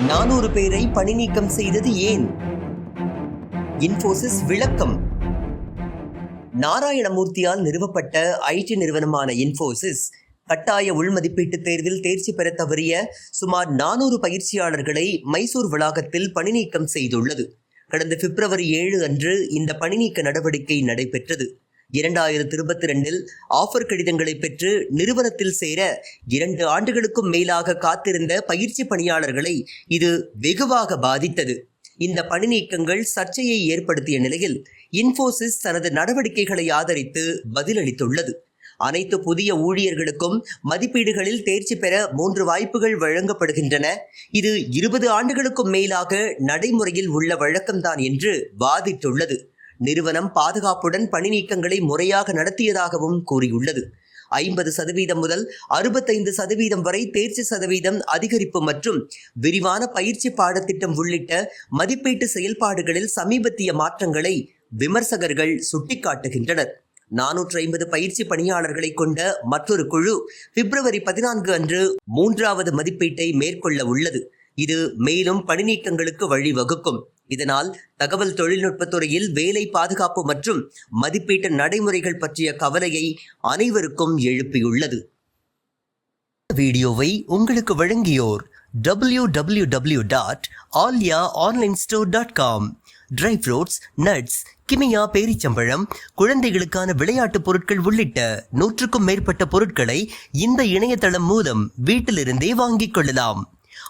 நானூறு பேரை பணி நீக்கம் செய்தது ஏன்? இன்ஃபோசிஸ் விளக்கம். நாராயணமூர்த்தியால் நிறுவப்பட்ட ஐடி நிறுவனமான இன்ஃபோசிஸ் கட்டாய உள்மதிப்பீட்டு தேர்வில் தேர்ச்சி பெற தவறிய சுமார் நானூறு பயிற்சியாளர்களை மைசூர் வளாகத்தில் பணிநீக்கம் செய்துள்ளது. கடந்த பிப்ரவரி ஏழு அன்று இந்த பணிநீக்க நடவடிக்கை நடைபெற்றது. இரண்டாயிரத்தி இருபத்தி ரெண்டில் ஆஃபர் கடிதங்களை பெற்று நிறுவனத்தில் சேர இரண்டு ஆண்டுகளுக்கும் மேலாக காத்திருந்த பயிற்சி பணியாளர்களை இது வெகுவாக பாதித்தது. இந்த பணி நீக்கங்கள் சர்ச்சையை ஏற்படுத்திய நிலையில் இன்ஃபோசிஸ் தனது நடவடிக்கைகளை ஆதரித்து பதிலளித்துள்ளது. அனைத்து புதிய ஊழியர்களுக்கும் மதிப்பீடுகளில் தேர்ச்சி பெற மூன்று வாய்ப்புகள் வழங்கப்படுகின்றன. இது இருபது ஆண்டுகளுக்கும் மேலாக நடைமுறையில் உள்ள வழக்கம்தான் என்று வாதிட்டுள்ளது. நிறுவனம் பாதுகாப்புடன் பணி நீக்கங்களை முறையாக நடத்தியதாகவும் கூறியுள்ளது. ஐம்பது சதவீதம் முதல் அறுபத்தைந்து சதவீதம் வரை தேர்ச்சி சதவீதம் அதிகரிப்பு மற்றும் விரிவான பயிற்சி பாடத்திட்டம் உள்ளிட்ட மதிப்பீட்டு செயல்பாடுகளில் சமீபத்திய மாற்றங்களை விமர்சகர்கள் சுட்டிக்காட்டுகின்றனர். நானூற்று ஐம்பது பயிற்சி பணியாளர்களை கொண்ட மற்றொரு குழு பிப்ரவரி பதினான்கு அன்று மூன்றாவது மதிப்பீட்டை மேற்கொள்ள உள்ளது. இது மேலும் பணிநீக்கங்களுக்கு வழிவகுக்கும். இதனால் தகவல் தொழில்நுட்பத் துறையில் வேலை பாதுகாப்பு மற்றும் மதிப்பீட்டு நடைமுறைகள் பற்றிய கவலையை அனைவருக்கும் எழுப்பியுள்ளது. வீடியோவை உங்களுக்கு வழங்கியோர் W W W dot Alya online store dot com dry fruits nuts கிமியா பேரிச்சம்பழம் குழந்தைகளுக்கான விளையாட்டுப் பொருட்கள் உள்ளிட்ட நூற்றுக்கும் மேற்பட்ட பொருட்களை இந்த இணையதளம் மூலம் வீட்டிலிருந்தே வாங்கிக் கொள்ளலாம்.